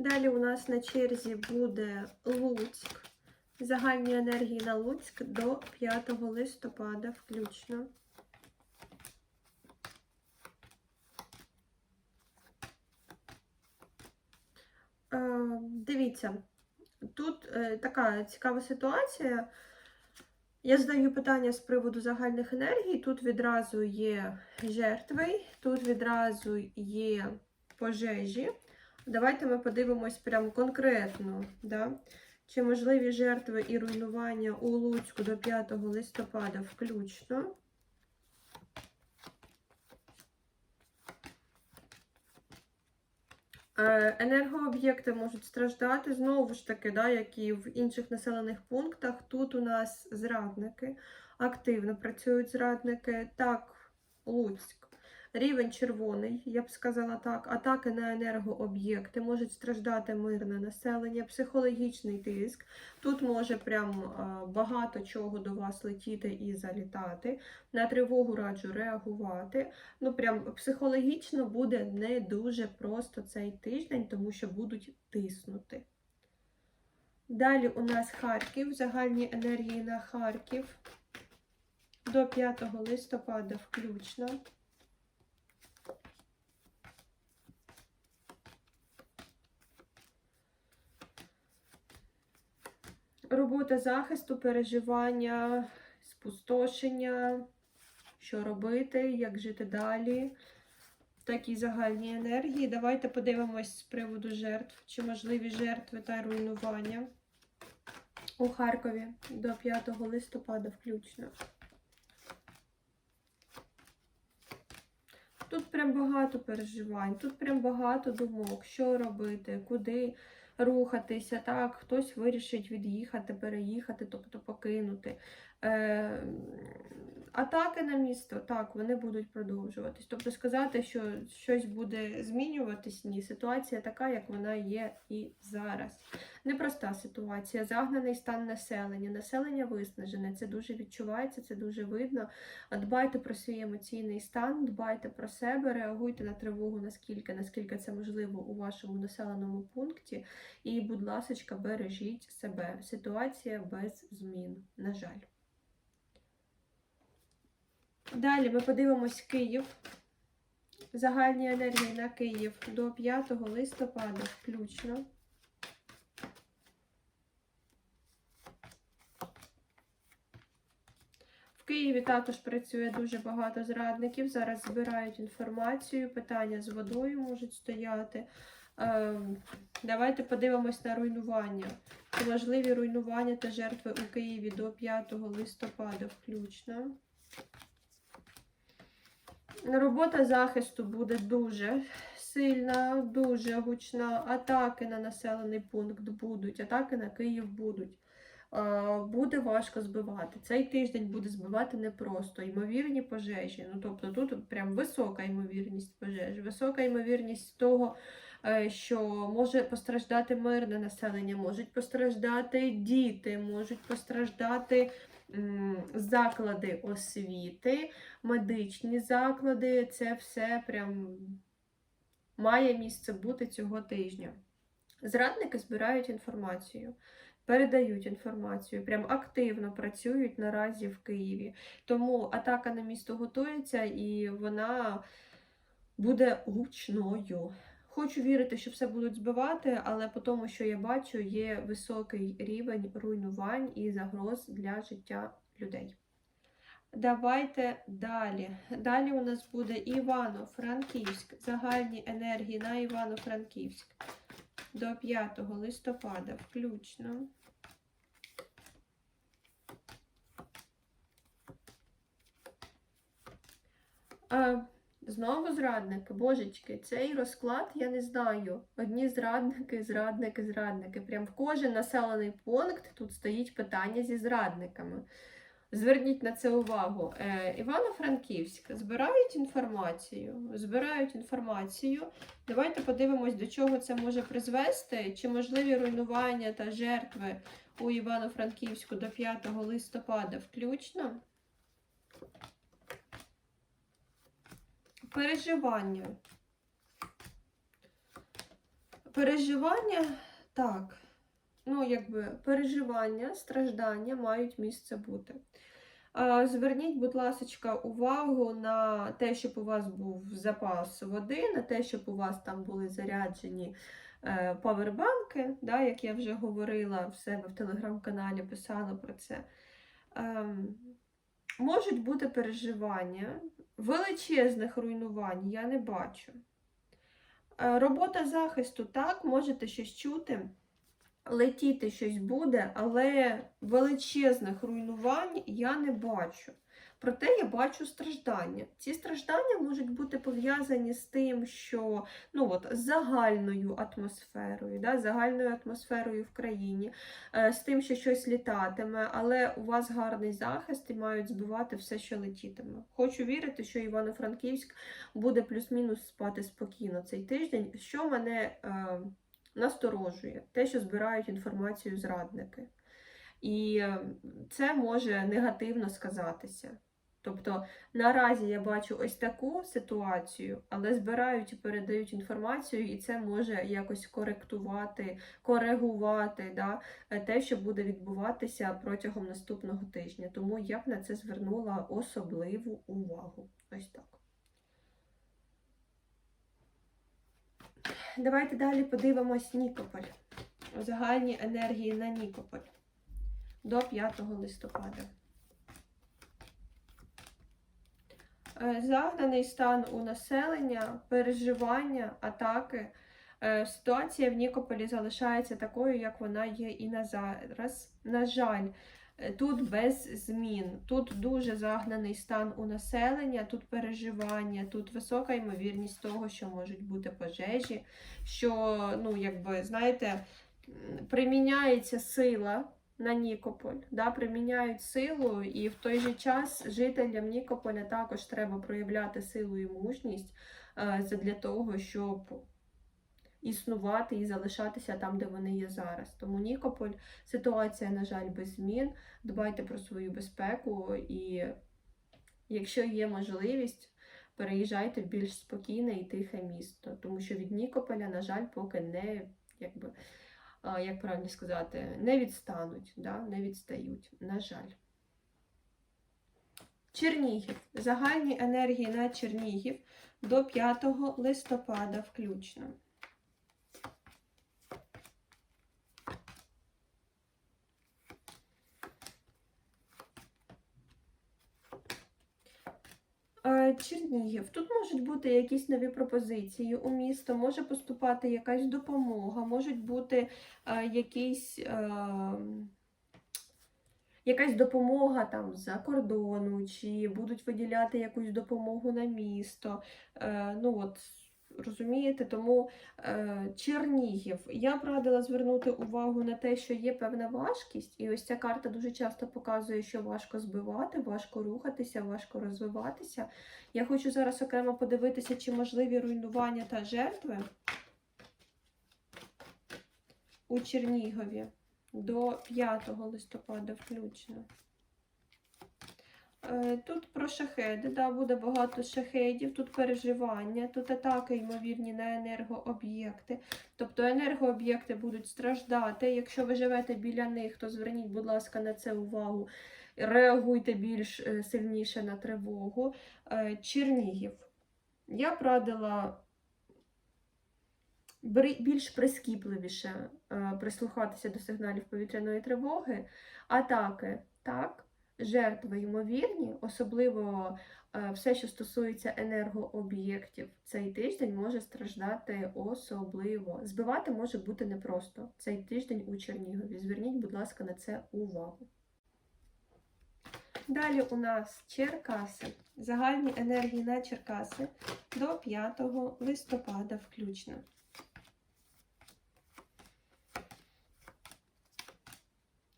Далі у нас на черзі буде Луцьк. Загальні енергії на Луцьк до 5 листопада включно. Е, Дивіться, тут е, така цікава ситуація. Я задаю питання з приводу загальних енергій. Тут відразу є жертви, тут відразу є пожежі. Давайте ми подивимось прям конкретно, да? чи можливі жертви і руйнування у Луцьку до 5 листопада включно. Е, Енергооб'єкти можуть страждати знову ж таки, да, як і в інших населених пунктах. Тут у нас зрадники, активно працюють зрадники. Так, Луцьк. Рівень червоний, я б сказала так. Атаки на енергооб'єкти можуть страждати мирне населення, психологічний тиск. Тут може прям багато чого до вас летіти і залітати. На тривогу раджу реагувати. Ну, прям психологічно буде не дуже просто цей тиждень, тому що будуть тиснути. Далі у нас Харків, загальні енергії на Харків до 5 листопада включно. Робота захисту, переживання, спустошення, що робити, як жити далі. Такі загальні енергії. Давайте подивимось з приводу жертв, чи можливі жертви та руйнування у Харкові до 5 листопада включно. Тут прям багато переживань, тут прям багато думок, що робити, куди рухатися. Так, хтось вирішить від'їхати, переїхати, тобто покинути. Е, Атаки на місто, так, вони будуть продовжуватись. Тобто сказати, що щось буде змінюватись, ні, ситуація така, як вона є і зараз. Непроста ситуація, загнаний стан населення, населення виснажене, це дуже відчувається, це дуже видно. Дбайте про свій емоційний стан, дбайте про себе, реагуйте на тривогу, наскільки, наскільки це можливо у вашому населеному пункті. І, будь ласка, бережіть себе. Ситуація без змін, на жаль. Далі ми подивимось Київ. Загальні енергії на Київ до 5 листопада включно. В Києві також працює дуже багато зрадників. Зараз збирають інформацію, питання з водою можуть стояти. Ем, Давайте подивимось на руйнування. Чи можливі руйнування та жертви у Києві до 5 листопада включно. Робота захисту буде дуже сильна, дуже гучна. Атаки на населений пункт будуть, атаки на Київ будуть. Буде важко збивати. Цей тиждень буде збивати непросто. Ймовірні пожежі. Ну, тобто тут прям висока ймовірність пожежі, висока ймовірність того, що може постраждати мирне населення, можуть постраждати діти, можуть постраждати заклади освіти, медичні заклади. Це все прям має місце бути цього тижня. Зрадники збирають інформацію, передають інформацію, прям активно працюють наразі в Києві. Тому атака на місто готується і вона буде гучною. Хочу вірити, що все будуть збивати, але по тому, що я бачу, є високий рівень руйнувань і загроз для життя людей. Давайте далі. Далі у нас буде Івано-Франківськ. Загальні енергії на Івано-Франківськ до 5 листопада включно. А, знову зрадники, божечки, цей розклад я не знаю. Одні зрадники, зрадники, зрадники. Прям в кожен населений пункт тут стоїть питання зі зрадниками. Зверніть на це увагу. Е, Івано-Франківськ збирають інформацію. Збирають інформацію. Давайте подивимось, до чого це може призвести, чи можливі руйнування та жертви у Івано-Франківську до 5 листопада включно. Переживання. Переживання, так, ну, якби переживання, страждання мають місце бути. Зверніть, будь ласка, увагу на те, щоб у вас був запас води, на те, щоб у вас там були заряджені е, павербанки, да, як я вже говорила в себе в телеграм-каналі, писала про це. Ем, Можуть бути переживання, величезних руйнувань я не бачу. Е, Робота захисту, так, можете щось чути, летіти щось буде, але величезних руйнувань я не бачу. Проте я бачу страждання. Ці страждання можуть бути пов'язані з тим, що ну от, загальною атмосферою, да, загальною атмосферою в країні, е, з тим, що щось літатиме, але у вас гарний захист і мають збивати все, що летітиме. Хочу вірити, що Івано-Франківськ буде плюс-мінус спати спокійно цей тиждень, що мене е, насторожує, те, що збирають інформацію зрадники. І е, це може негативно сказатися. Тобто наразі я бачу ось таку ситуацію, але збирають і передають інформацію, і це може якось коректувати, коригувати да, те, що буде відбуватися протягом наступного тижня. Тому я б на це звернула особливу увагу. Ось так. Давайте далі подивимось Нікополь. Загальні енергії на Нікополь до 5 листопада. Е, Загнаний стан у населення, переживання, атаки. Е, Ситуація в Нікополі залишається такою, як вона є і на зараз. На жаль, е, тут без змін. Тут дуже загнаний стан у населення, тут переживання, тут висока ймовірність того, що можуть бути пожежі, що, ну, якби, знаєте, приміняється сила на Нікополь, да, приміняють силу, і в той же час жителям Нікополя також треба проявляти силу і мужність е, для того, щоб існувати і залишатися там, де вони є зараз. Тому Нікополь ситуація, на жаль, без змін. Дбайте про свою безпеку і, якщо є можливість, переїжджайте в більш спокійне і тихе місто, тому що від Нікополя, на жаль, поки не якби як правильно сказати, не відстануть, да? не відстають, на жаль. Чернігів. Загальні енергії на Чернігів до 5 листопада включно. Е, Чернігів. Тут можуть бути якісь нові пропозиції у місто, може поступати якась допомога, можуть бути е, якісь, е, якась допомога там з-за кордону, чи будуть виділяти якусь допомогу на місто. Е, ну от, Розумієте, тому е, Чернігів. Я б радила звернути увагу на те, що є певна важкість, і ось ця карта дуже часто показує, що важко збивати, важко рухатися, важко розвиватися. Я хочу зараз окремо подивитися, чи можливі руйнування та жертви у Чернігові до 5 листопада включно. Е, Тут про шахеди, да, буде багато шахедів, тут переживання, тут атаки, ймовірні, на енергооб'єкти. Тобто енергооб'єкти будуть страждати. Якщо ви живете біля них, то зверніть, будь ласка, на це увагу. Реагуйте більш е, сильніше на тривогу. Е, Чернігів. Я б більш прискіпливіше прислухатися до сигналів повітряної тривоги. Атаки, так. Жертви ймовірні, особливо е, все, що стосується енергооб'єктів, цей тиждень може страждати особливо. Збивати може бути непросто цей тиждень у Чернігові. Зверніть, будь ласка, на це увагу. Далі у нас Черкаси. Загальні енергії на Черкаси до 5 листопада включно.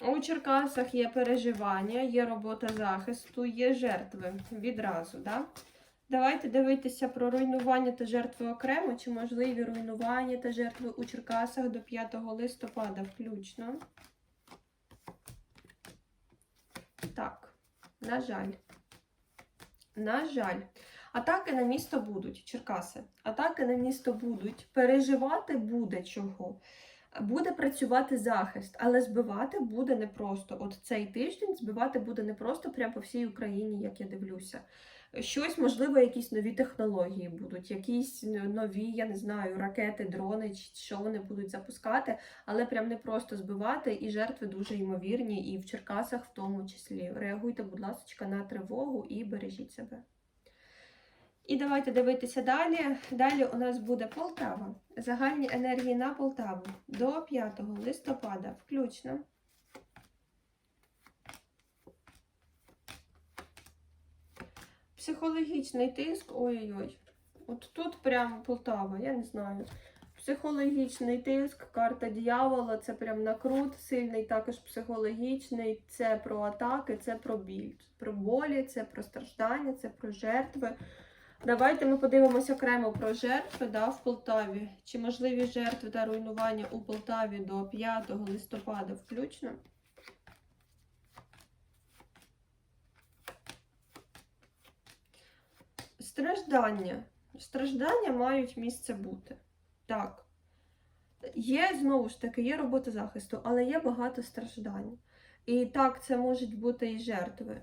У Черкасах є переживання, є робота захисту, є жертви відразу. Да? Давайте дивитися про руйнування та жертви окремо, чи можливі руйнування та жертви у Черкасах до 5 листопада включно. Так, на жаль. На жаль. Атаки на місто будуть, Черкаси. Атаки на місто будуть. Переживати буде чого. Буде працювати захист, але збивати буде непросто. От цей тиждень збивати буде непросто прямо по всій Україні, як я дивлюся. Щось, можливо, якісь нові технології будуть, якісь нові, я не знаю, ракети, дрони, чи що вони будуть запускати, але прям не просто збивати, і жертви дуже ймовірні, і в Черкасах в тому числі. Реагуйте, будь ласка, на тривогу і бережіть себе. І давайте дивитися далі. Далі у нас буде Полтава. Загальні енергії на Полтаву до 5 листопада включно. Психологічний тиск. Ой-ой-ой. От тут прям Полтава, я не знаю. Психологічний тиск, карта дьявола, це прям накрут, сильний також психологічний, це про атаки, це про біль. Про болі, це про страждання, це про жертви. Давайте ми подивимося окремо про жертви да, в Полтаві. Чи можливі жертви та руйнування у Полтаві до 5 листопада включно? Страждання. Страждання мають місце бути. Так. Є, знову ж таки, є робота захисту, але є багато страждань. І так, це можуть бути і жертви.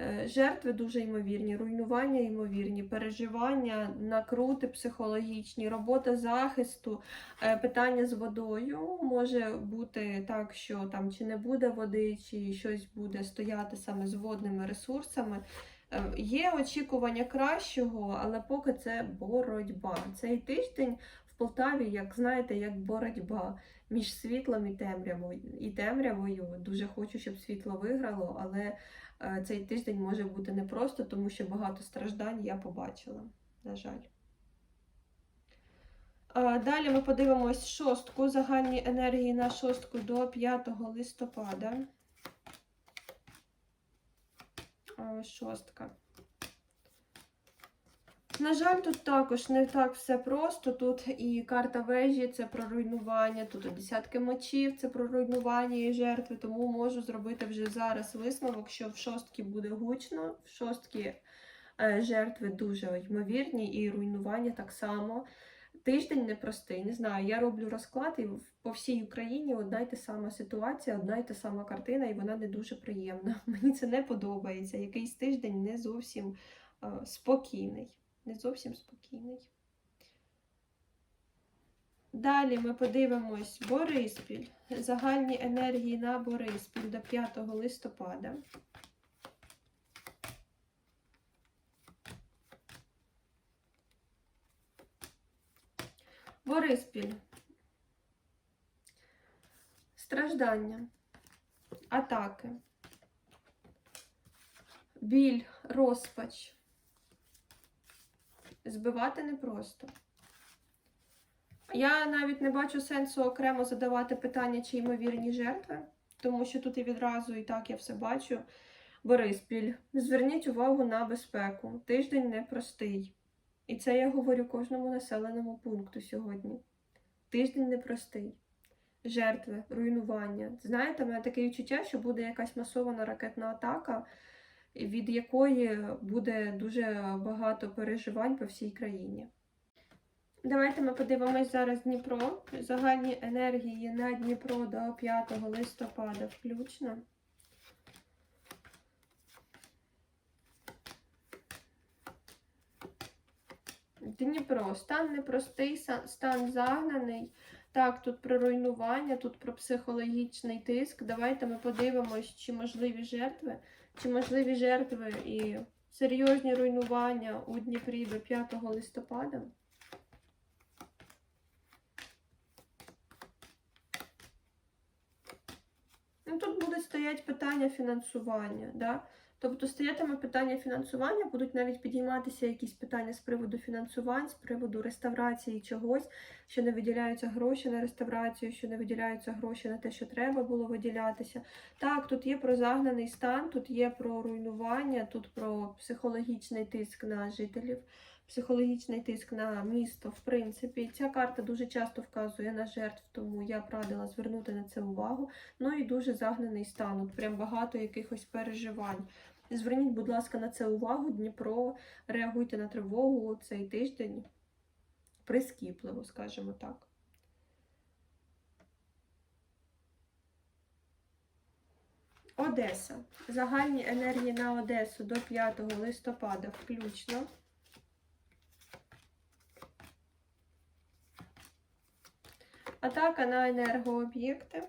Е, Жертви дуже ймовірні, руйнування ймовірні, переживання, накрути психологічні, робота захисту, е, питання з водою може бути так, що там чи не буде води, чи щось буде стояти саме з водними ресурсами. Е, Є очікування кращого, але поки це боротьба. Цей тиждень в Полтаві, як знаєте, як боротьба між світлом і темрявою. І темрявою дуже хочу, щоб світло виграло, але е, цей тиждень може бути непросто, тому що багато страждань я побачила, на жаль. Далі ми подивимось шостку, загальні енергії на шостку до 5 листопада. Шостка. На жаль, тут також не так все просто. Тут і карта вежі це про руйнування, тут і десятки мочів це про руйнування і жертви, тому можу зробити вже зараз висновок, що в шостки буде гучно, в шостки е, жертви дуже ймовірні, і руйнування так само. Тиждень непростий, не знаю. Я роблю розклад, і по всій Україні одна й та сама ситуація, одна й та сама картина, і вона не дуже приємна. Мені це не подобається. Якийсь тиждень не зовсім е, спокійний. Не зовсім спокійний. Далі ми подивимось Бориспіль. Загальні енергії на Бориспіль до 5 листопада. Бориспіль. Страждання, атаки, біль, розпач. Збивати непросто. Я навіть не бачу сенсу окремо задавати питання, чи ймовірні жертви, тому що тут і відразу і так я все бачу. Бориспіль, зверніть увагу на безпеку. Тиждень непростий. І це я говорю кожному населеному пункту сьогодні. Тиждень непростий. Жертви, руйнування. Знаєте, в мене таке відчуття, що буде якась масована ракетна атака, від якої буде дуже багато переживань по всій країні. Давайте ми подивимось зараз Дніпро. Загальні енергії на Дніпро до 5 листопада включно. Дніпро, стан непростий, стан загнаний. Так, тут про руйнування, тут про психологічний тиск. Давайте ми подивимось, чи можливі жертви, чи можливі жертви і серйозні руйнування у Дніпрі до 5 листопада. Ну, тут буде стояти питання фінансування. Да? Тобто стоятиме питання фінансування, будуть навіть підійматися якісь питання з приводу фінансувань, з приводу реставрації чогось, що не виділяються гроші на реставрацію, що не виділяються гроші на те, що треба було виділятися. Так, тут є про загнаний стан, тут є про руйнування, тут про психологічний тиск на жителів, психологічний тиск на місто. В принципі, ця карта дуже часто вказує на жертв, тому я б радила звернути на це увагу. Ну і дуже загнаний стан, от прям багато якихось переживань. Зверніть, будь ласка, на це увагу. Дніпро, реагуйте на тривогу цей тиждень прискіпливо, скажімо так. Одеса. Загальні енергії на Одесу до 5 листопада включно. Атака на енергооб'єкти.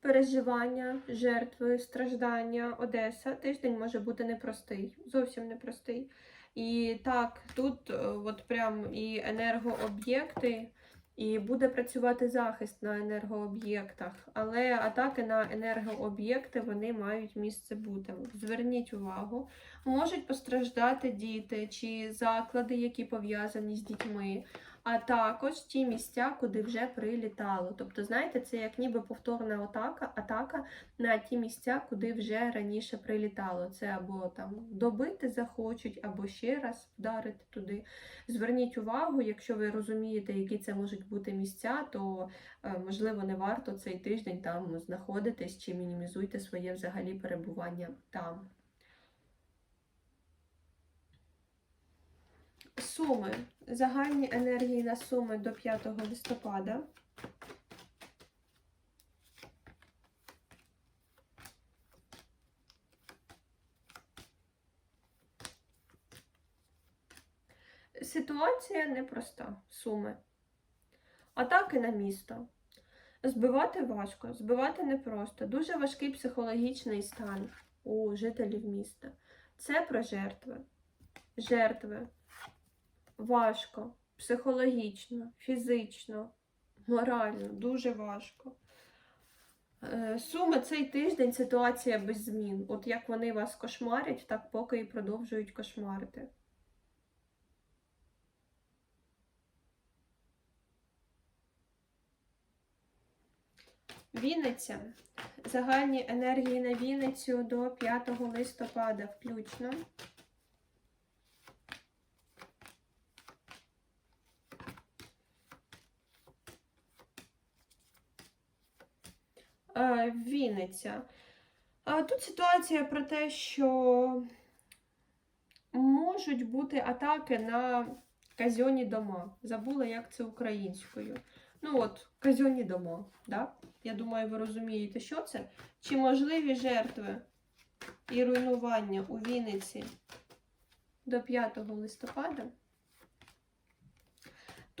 Переживання, жертви, страждання, Одеса. Тиждень може бути непростий, зовсім непростий. І так, тут е, от прям і енергооб'єкти, і буде працювати захист на енергооб'єктах, але атаки на енергооб'єкти вони мають місце бути. Зверніть увагу, можуть постраждати діти чи заклади, які пов'язані з дітьми, а також ті місця, куди вже прилітало. Тобто, знаєте, це як ніби повторна атака, атака на ті місця, куди вже раніше прилітало. Це або там добити захочуть, або ще раз вдарити туди. Зверніть увагу, якщо ви розумієте, які це можуть бути місця, то е, можливо не варто цей тиждень там знаходитись чи мінімізуйте своє взагалі перебування там. Суми. Загальні енергії на суми до 5 листопада. Ситуація непроста. Суми. Атаки на місто. Збивати важко, збивати непросто. Дуже важкий психологічний стан у жителів міста. Це про жертви. Жертви. Важко, психологічно, фізично, морально, дуже важко. Е, Суми цей тиждень ситуація без змін. От як вони вас кошмарять, так поки і продовжують кошмарити. Вінниця. Загальні енергії на Вінницю до 5 листопада включно. Вінниця. Тут ситуація про те, що можуть бути атаки на казьонні дома. Забула, як це українською. Ну от, казьонні дома. Да? Я думаю, ви розумієте, що це. Чи можливі жертви і руйнування у Вінниці до 5 листопада?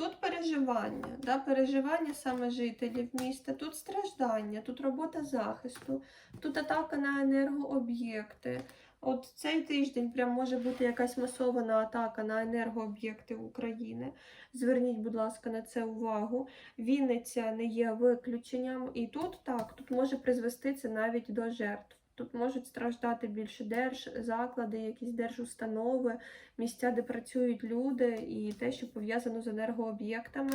Тут переживання, да, переживання саме жителів міста, тут страждання, тут робота захисту, тут атака на енергооб'єкти. От цей тиждень прям може бути якась масована атака на енергооб'єкти України. Зверніть, будь ласка, на це увагу. Вінниця не є виключенням, і тут так, тут може призвести це навіть до жертв. Тут можуть страждати більше держзаклади, якісь держустанови, місця, де працюють люди, і те, що пов'язано з енергооб'єктами.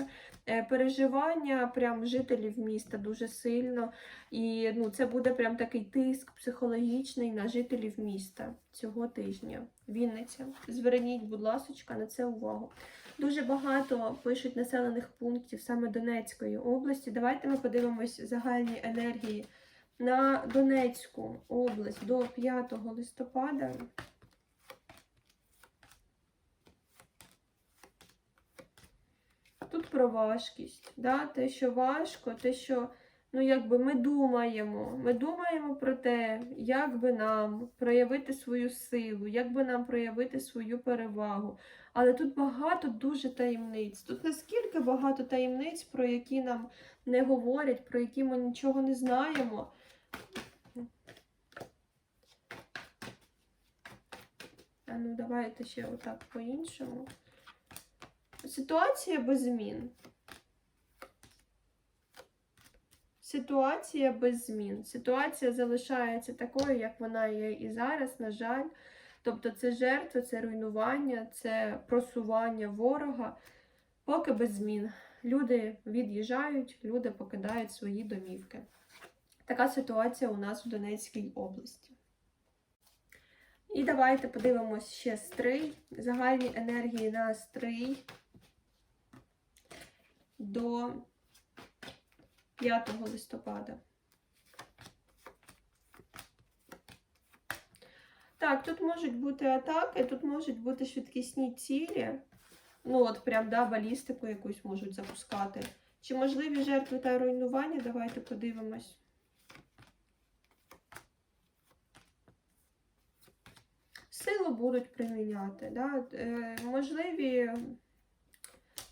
Е, Переживання прям жителів міста дуже сильно. І ну, це буде прям такий тиск психологічний на жителів міста цього тижня. Вінниця. Зверніть, будь ласка, на це увагу. Дуже багато пишуть населених пунктів саме Донецької області. Давайте ми подивимось загальні енергії на Донецьку область до 5 листопада. Тут про важкість, да? те, що важко, те, що ну, якби ми думаємо, ми думаємо про те, як би нам проявити свою силу, як би нам проявити свою перевагу. Але тут багато дуже таємниць. Тут наскільки багато таємниць, про які нам не говорять, про які ми нічого не знаємо. А ну, давайте ще отак по-іншому. Ситуація без змін. Ситуація без змін. Ситуація залишається такою, як вона є і зараз, на жаль. Тобто це жертви, це руйнування, це просування ворога, поки без змін. Люди від'їжджають, люди покидають свої домівки. Така ситуація у нас в Донецькій області. І давайте подивимось ще стрий. Загальні енергії на стрий до 5 листопада. Так, тут можуть бути атаки, тут можуть бути швидкісні цілі. Ну, от прям, да, балістику якусь можуть запускати. Чи можливі жертви та руйнування? Давайте подивимось. Силу будуть приміняти, да? е, можливі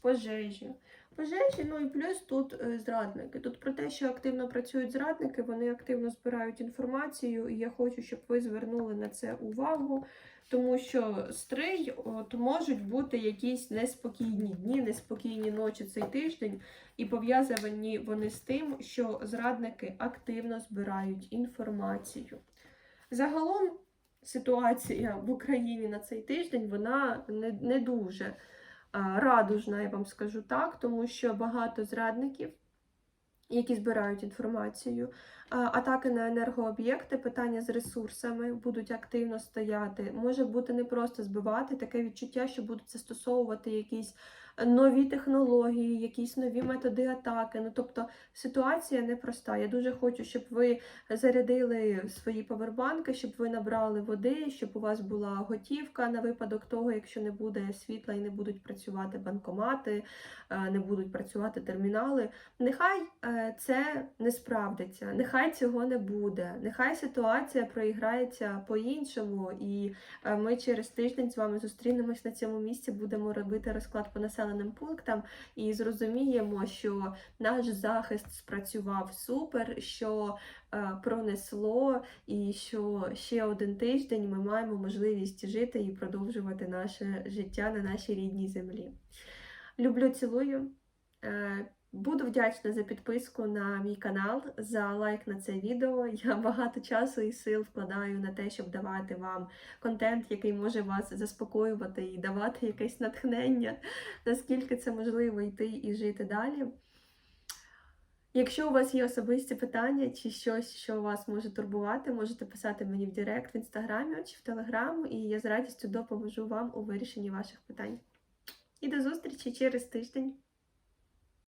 пожежі. Пожежі, ну і плюс тут е, зрадники. Тут про те, що активно працюють зрадники, вони активно збирають інформацію, і я хочу, щоб ви звернули на це увагу, тому що стрий от, можуть бути якісь неспокійні дні, неспокійні ночі цей тиждень, і пов'язані вони з тим, що зрадники активно збирають інформацію. Загалом ситуація в Україні на цей тиждень вона не, не дуже радужна, я вам скажу так, тому що багато зрадників, які збирають інформацію, атаки на енергооб'єкти, питання з ресурсами будуть активно стояти. Може бути не просто збивати, таке відчуття, що будуть застосовувати якісь нові технології, якісь нові методи атаки. Ну тобто ситуація непроста. Я дуже хочу, щоб ви зарядили свої павербанки, щоб ви набрали води, щоб у вас була готівка на випадок того, якщо не буде світла і не будуть працювати банкомати, е, не будуть працювати термінали. Нехай е, це не справдиться, нехай цього не буде. Нехай ситуація проіграється по-іншому, і е, ми через тиждень з вами зустрінемось на цьому місці, будемо робити розклад по населеним пунктам і зрозуміємо, що наш захист спрацював супер, що е, пронесло, і що ще один тиждень ми маємо можливість жити і продовжувати наше життя на нашій рідній землі. Люблю, цілую. Буду вдячна за підписку на мій канал, за лайк на це відео. Я багато часу і сил вкладаю на те, щоб давати вам контент, який може вас заспокоювати і давати якесь натхнення, наскільки це можливо йти і жити далі. Якщо у вас є особисті питання чи щось, що вас може турбувати, можете писати мені в Директ в інстаграмі чи в Телеграм, і я з радістю допоможу вам у вирішенні ваших питань. І до зустрічі через тиждень.